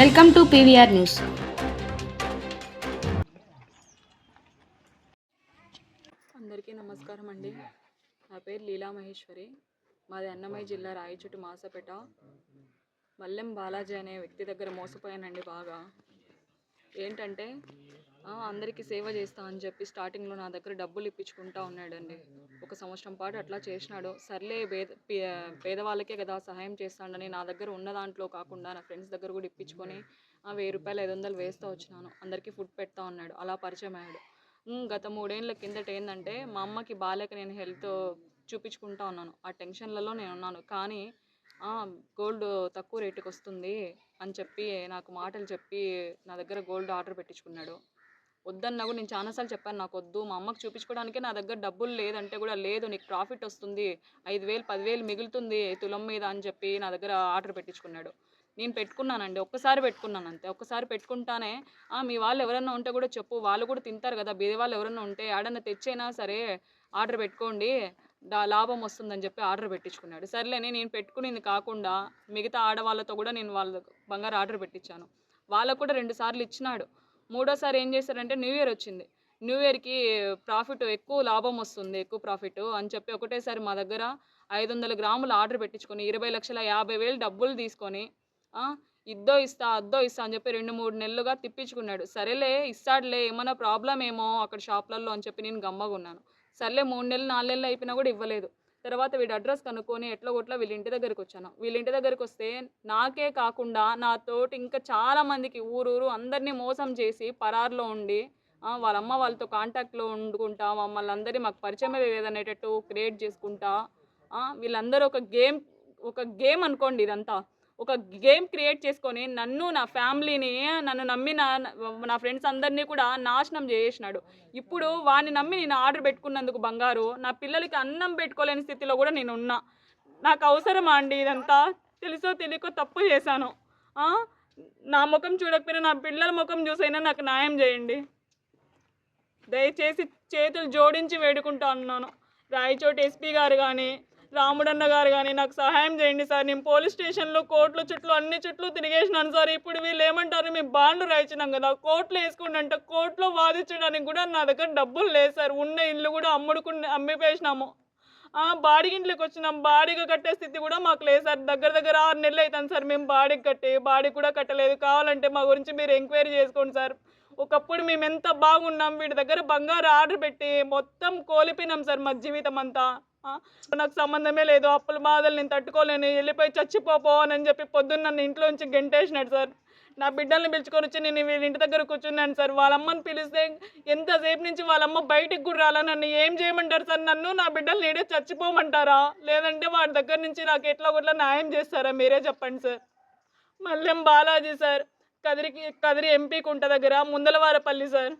Welcome to PVR news. అందరికీ నమస్కారం అండి. నా పేరు లీలా మహేశ్వరి. మాది అన్నమయ్య జిల్లా రాయచుట్టు మాసపేట. మల్లెం బాలాజీ అనే వ్యక్తి దగ్గర మోసపోయానండి బాగా. ఏంటంటే అందరికీ సేవ చేస్తా అని చెప్పి స్టార్టింగ్లో నా దగ్గర డబ్బులు ఇప్పించుకుంటా ఉన్నాడండి. ఒక సంవత్సరం పాటు అట్లా చేసినాడు. సర్లే పేద పే- పేదవాళ్ళకే కదా సహాయం చేస్తాడని నా దగ్గర ఉన్న దాంట్లో కాకుండా నా ఫ్రెండ్స్ దగ్గర కూడా ఇప్పించుకొని ఆ, వెయ్యి రూపాయలు ఐదు వందలు వేస్తూ వచ్చినాను. అందరికీ ఫుడ్ పెడతా ఉన్నాడు. అలా పరిచయం అయ్యాడు. గత మూడేళ్ళ కిందట ఏంటంటే మా అమ్మకి బాలేక నేను హెల్త్ చూపించుకుంటా ఉన్నాను. ఆ టెన్షన్లలో నేను ఉన్నాను. కానీ గోల్డ్ తక్కువ రేటుకి వస్తుంది అని చెప్పి నాకు మాటలు చెప్పి నా దగ్గర గోల్డ్ ఆర్డర్ పెట్టించుకున్నాడు. వద్దన్నా కూడా నేను చాలాసార్లు చెప్పాను నాకు వద్దు మా అమ్మకి చూపించుకోవడానికే నా దగ్గర డబ్బులు లేదంటే కూడా లేదు నీకు ప్రాఫిట్ వస్తుంది ఐదు వేలు పదివేలు మిగులుతుంది తులం మీద అని చెప్పి నా దగ్గర ఆర్డర్ పెట్టించుకున్నాడు. నేను పెట్టుకున్నానండి ఒక్కసారి పెట్టుకున్నాను అంతే ఒక్కసారి పెట్టుకుంటానే మీ వాళ్ళు ఎవరన్నా ఉంటే కూడా చెప్పు వాళ్ళు కూడా తింటారు కదా బీద వాళ్ళు ఎవరన్నా ఉంటే ఆడన్నా తెచ్చైనా సరే ఆర్డర్ పెట్టుకోండి లాభం వస్తుందని చెప్పి ఆర్డర్ పెట్టించుకున్నాడు. సర్లేని నేను పెట్టుకునేది కాకుండా మిగతా ఆడవాళ్ళతో కూడా నేను వాళ్ళ బంగారు ఆర్డర్ పెట్టించాను. వాళ్ళకు కూడా రెండు సార్లు ఇచ్చినాడు. మూడోసారి ఏం చేశారంటే న్యూ ఇయర్ వచ్చింది. న్యూ ఇయర్కి ప్రాఫిట్ ఎక్కువ లాభం వస్తుంది ఎక్కువ ప్రాఫిట్ అని చెప్పి ఒకటేసారి మా దగ్గర ఐదు వందల గ్రాములు ఆర్డర్ పెట్టించుకొని ఇరవై లక్షల యాభై వేలు డబ్బులు తీసుకొని ఇద్దో ఇస్తా అద్దో ఇస్తా అని చెప్పి రెండు మూడు నెలలుగా తిప్పించుకున్నాడు. సరేలే ఇస్తాడులే ఏమైనా ప్రాబ్లం ఏమో అక్కడ షాప్లలో అని చెప్పి నేను గమ్మగా ఉన్నాను. సర్లే మూడు నెలలు నాలుగు నెలలు అయిపోయినా కూడా ఇవ్వలేదు. తర్వాత వీడి అడ్రస్ కనుక్కొని ఎట్లా కొట్లా వీళ్ళ ఇంటి దగ్గరికి వచ్చాను. వీళ్ళ ఇంటి దగ్గరికి వస్తే నాకే కాకుండా నా తోటి ఇంకా చాలామందికి ఊరూరు అందరినీ మోసం చేసి పరారులో ఉండి వాళ్ళ అమ్మ వాళ్ళతో కాంటాక్ట్లో ఉండుకుంటా మమ్మల్ని అందరినీ మాకు పరిచయం ఏదనేటట్టు క్రియేట్ చేసుకుంటా వీళ్ళందరూ ఒక గేమ్ ఒక గేమ్ అనుకోండి ఇదంతా. ఒక గేమ్ క్రియేట్ చేసుకొని నన్ను నా ఫ్యామిలీని నన్ను నమ్మి నా నా ఫ్రెండ్స్ అందరినీ కూడా నాశనం చేసినాడు ఇప్పుడు వాడిని నమ్మి నేను ఆర్డర్ పెట్టుకున్నందుకు బంగారు నా పిల్లలకి అన్నం పెట్టుకోలేని స్థితిలో కూడా నేను ఉన్నా. నాకు అవసరమా అండి ఇదంతా? తెలుసో తెలియకో తప్పు చేశాను. నా ముఖం చూడకపోయినా నా పిల్లల ముఖం చూసైనా నాకు న్యాయం చేయండి. దయచేసి చేతులు జోడించి వేడుకుంటా అన్నాను. రాయచోటి ఎస్పీ గారు కానీ రాముడన్న గారు కానీ నాకు సహాయం చేయండి సార్. నేను పోలీస్ స్టేషన్లో కోర్టుల చుట్టూ అన్ని చుట్టూ తిరిగేసినాను సార్. ఇప్పుడు వీళ్ళు ఏమంటారు? మేము బాండ్లు రాయించినాం కదా. కోర్టులో వేసుకోండి అంటే కోర్టులో వాదించడానికి కూడా నా దగ్గర డబ్బులు లేదు సార్. ఉన్న ఇల్లు కూడా అమ్ముడుకుని అమ్మిపేసినాము. బాడిగింట్లోకి వచ్చినాం. బాడీగా కట్టే స్థితి కూడా మాకు లేదు సార్. దగ్గర దగ్గర ఆరు నెలలు అవుతాను సార్ మేము బాడీకి కట్టి. బాడీ కూడా కట్టలేదు. కావాలంటే మా గురించి మీరు ఎంక్వైరీ చేసుకోండి సార్. ఒకప్పుడు మేము ఎంత బాగున్నాం వీడి దగ్గర బంగారు ఆర్డర్ పెట్టి మొత్తం కోల్పోయినాం సార్ మా జీవితం అంతా నాకు సంబంధమే లేదు. అప్పుల బాధలు నేను తట్టుకోలేను. వెళ్ళిపోయి చచ్చిపోపో అని చెప్పి పొద్దున్న నన్ను ఇంట్లోంచి గెంటేసినాడు సార్. నా బిడ్డల్ని పిలుచుకొని వచ్చి నేను వీళ్ళ ఇంటి దగ్గర కూర్చున్నాను సార్. వాళ్ళమ్మని పిలిస్తే ఎంతసేపు నుంచి వాళ్ళమ్మ బయటికి కూడా రాలా? నన్ను ఏం చేయమంటారు సార్? నన్ను నా బిడ్డలు నేడే చచ్చిపోమంటారా? లేదంటే వాడి దగ్గర నుంచి నాకు ఎట్లా కొట్లా న్యాయం చేస్తారా? మీరే చెప్పండి సార్. మళ్ళీ బాలాజీ సార్. కదిరికి కదిరి ఎంపీ కుంట దగ్గర ముందలవారపల్లి సార్.